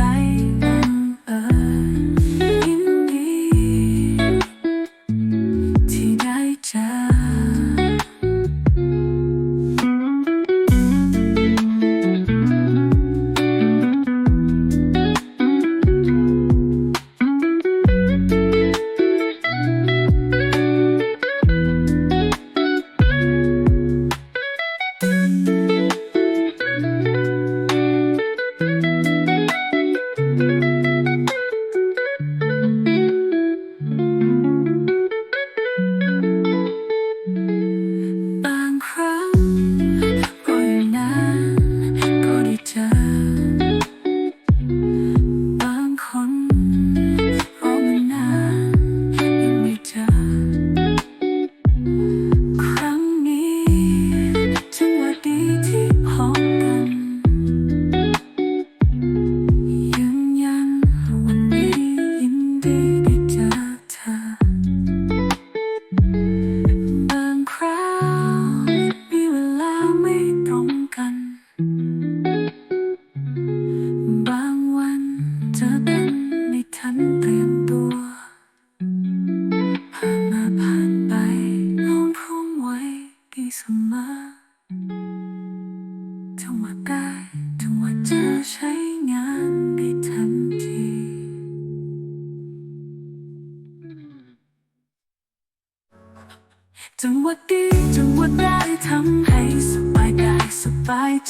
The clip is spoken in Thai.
time. จังหวะจะใช้งานให้ทันทีจังหวะดีจังหวะได้ทำให้สบายกายสบายใจ